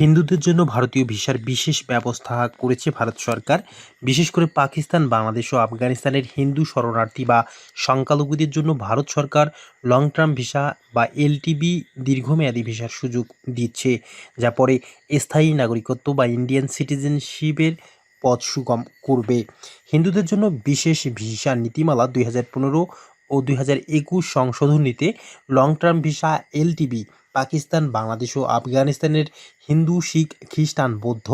হিন্দুদের জন্য ভারতীয় ভিসার বিশেষ ব্যবস্থা করেছে ভারত সরকার। বিশেষ করে পাকিস্তান, বাংলাদেশ ও আফগানিস্তানের হিন্দু শরণার্থী বা সংখ্যালঘুদের জন্য ভারত সরকার লং টার্ম ভিসা বা এলটিবি দীর্ঘমেয়াদী ভিসার সুযোগ দিচ্ছে, যা পরে স্থায়ী নাগরিকত্ব বা ইন্ডিয়ান সিটিজেনশিপের পথ সুগম করবে। হিন্দুদের জন্য বিশেষ ভিসা নীতিমালা দুই হাজার পনেরো ও দুই হাজার একুশ সংশোধনীতে long term visa LTV Pakistan, Bangladesh ও আফগানিস্তানের হিন্দু, শিখ, খ্রিস্টান, বৌদ্ধ,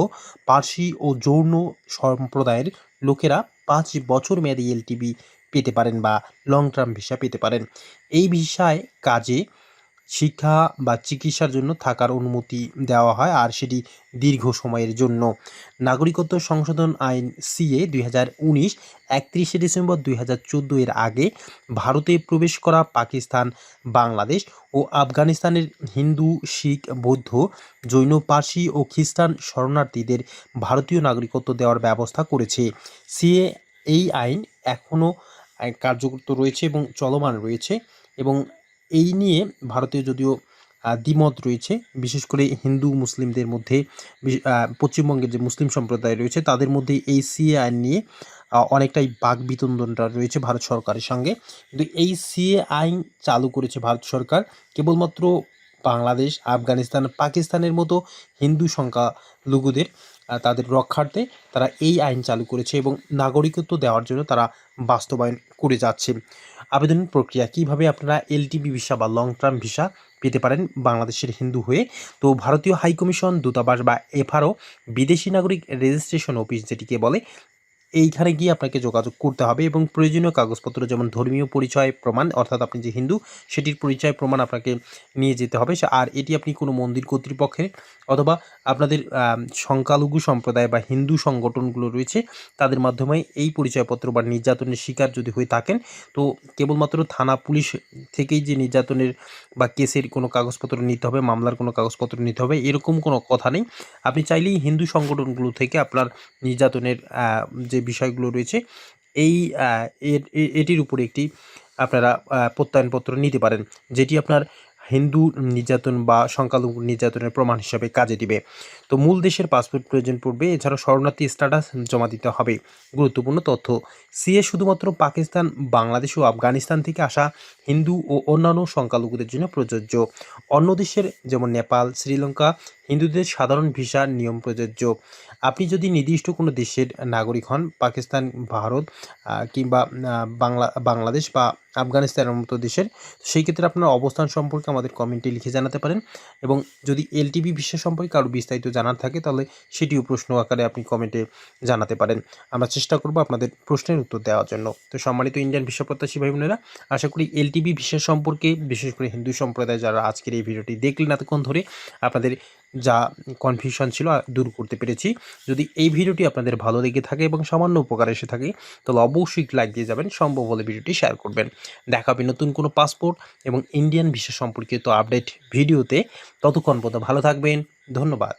পার্সি ও জৈন সম্প্রদায়ের লোকেরা পাঁচ বছর মেয়াদী এলটিবি পেতে পারেন বা লং টার্ম ভিসা পেতে পারেন। এই ভিসায় কাজে শিক্ষা বা চিকিৎসার জন্য থাকার অনুমতি দেওয়া হয় আর সেটি দীর্ঘ সময়ের জন্য। নাগরিকত্ব সংশোধন আইন সিএ দুই হাজার উনিশ, একত্রিশে ডিসেম্বর দুই হাজার চোদ্দ এর আগে ভারতে প্রবেশ করা পাকিস্তান, বাংলাদেশ ও আফগানিস্তানের হিন্দু, শিখ, বৌদ্ধ, জৈন, পার্সি ও খ্রিস্টান শরণার্থীদের ভারতীয় নাগরিকত্ব দেওয়ার ব্যবস্থা করেছে। সিএ এই আইন এখনও কার্যকর রয়েছে এবং চলমান রয়েছে এবং এই নিয়ে ভারতে যদিও দ্বিমত রয়েছে, বিশেষ করে হিন্দু মুসলিমদের মধ্যে পশ্চিমবঙ্গের যে মুসলিম সম্প্রদায় রয়েছে, তাদের মধ্যে এই সিএ আইন নিয়ে অনেকটাই বাক বিতন্দনটা রয়েছে ভারত সরকারের সঙ্গে। কিন্তু এই সিএ আইন চালু করেছে ভারত সরকার, কেবলমাত্র বাংলাদেশ, আফগানিস্তান, পাকিস্তানের মতো হিন্দু সংখ্যালঘুদের তাদের রক্ষার্থে তারা এই আইন চালু করেছে এবং নাগরিকত্ব দেওয়ার জন্য তারা বাস্তবায়ন করে যাচ্ছে। আবেদন প্রক্রিয়া কীভাবে আপনারা এলটিবি ভিসা বা লং টার্ম ভিসা পেতে পারেন বাংলাদেশের হিন্দু হয়ে? তো ভারতীয় হাইকমিশন দূতাবাস বা এফআরও বিদেশি নাগরিক রেজিস্ট্রেশন অফিস যেটিকে বলে এইখানে গিয়ে আপনাকে যোগাযোগ করতে হবে এবং প্রয়োজনীয় কাগজপত্র যেমন ধর্মীয় পরিচয় প্রমাণ, অর্থাৎ আপনি যে হিন্দু, সেটির পরিচয় প্রমাণ আপনাকে নিয়ে যেতে হবে। আর এটি আপনি কোনো মন্দির কর্তৃপক্ষের অথবা আপনাদের সংখ্যালঘু সম্প্রদায় বা হিন্দু সংগঠনগুলো রয়েছে, তাদের মাধ্যমে এই পরিচয়পত্র বা নির্যাতনের শিকার যদি হয়ে থাকেন, তো কেবলমাত্র থানা পুলিশ থেকেই যে নির্যাতনের বা কেসের কোনো কাগজপত্র নিতে হবে, মামলার কোনো কাগজপত্র নিতে হবে, এরকম কোনো কথা নেই। আপনি চাইলেই হিন্দু সংগঠনগুলো থেকে আপনার নির্যাতনের যে বিষয়গুলো রয়েছে, এই এটির উপরে একটি আপনারা প্রত্যয়নপত্র নিতে পারেন, যেটি আপনার হিন্দু নির্যাতন বা সংখ্যালঘু নির্যাতনের প্রমাণ হিসাবে কাজে দিবে। তো মূল দেশের পাসপোর্ট প্রয়োজন পড়বে এছাড়া শরণার্থী স্ট্যাটাস জমা দিতে হবে। গুরুত্বপূর্ণ তথ্য, সিএ শুধুমাত্র পাকিস্তান, বাংলাদেশ ও আফগানিস্তান থেকে আসা হিন্দু ও অন্যান্য সংখ্যালঘুদের জন্য প্রযোজ্য। অন্য দেশের, যেমন নেপাল, শ্রীলঙ্কা হিন্দুদের সাধারণ ভিসার নিয়ম প্রযোজ্য। আপনি যদি নির্দিষ্ট কোনো দেশের নাগরিক হন, পাকিস্তান, ভারত কিংবা বাংলা, বাংলাদেশ বা আফগানিস্তানের মতো দেশের, সেই ক্ষেত্রে আপনার অবস্থান সম্পর্কে আমাদের কমেন্টে লিখে জানাতে পারেন। এবং যদি এলটিবি ভিসা সম্পর্কে আরও বিস্তারিত জানার থাকে, তাহলে সেটিও প্রশ্ন আকারে আপনি কমেন্টে জানাতে পারেন। আমরা চেষ্টা করব আপনাদের প্রশ্নের উত্তর দেওয়ার জন্য। তো সম্মানিত ইন্ডিয়ান ভিসা প্রত্যাশী ভাই বোনেরা, আশা করি এলটিবি ভিসা সম্পর্কে, বিশেষ করে হিন্দু সম্প্রদায় যারা আজকের এই ভিডিওটি দেখলেন এতক্ষণ ধরে, আপনাদের যা কনফিউশন ছিল দূর করতে পেরেছি। যদি এই ভিডিওটি আপনাদের ভালো লেগে থাকে এবং সামান্য উপকার এসে থাকে, তাহলে অবশ্যই লাইক দিয়ে যাবেন, সম্ভব হলে ভিডিওটি শেয়ার করবেন। দেখা হবে নতুন কোনো পাসপোর্ট এবং ইন্ডিয়ান ভিসা সম্পর্কিত আপডেট ভিডিওতে। ততক্ষণ পর্যন্ত ভালো থাকবেন, ধন্যবাদ।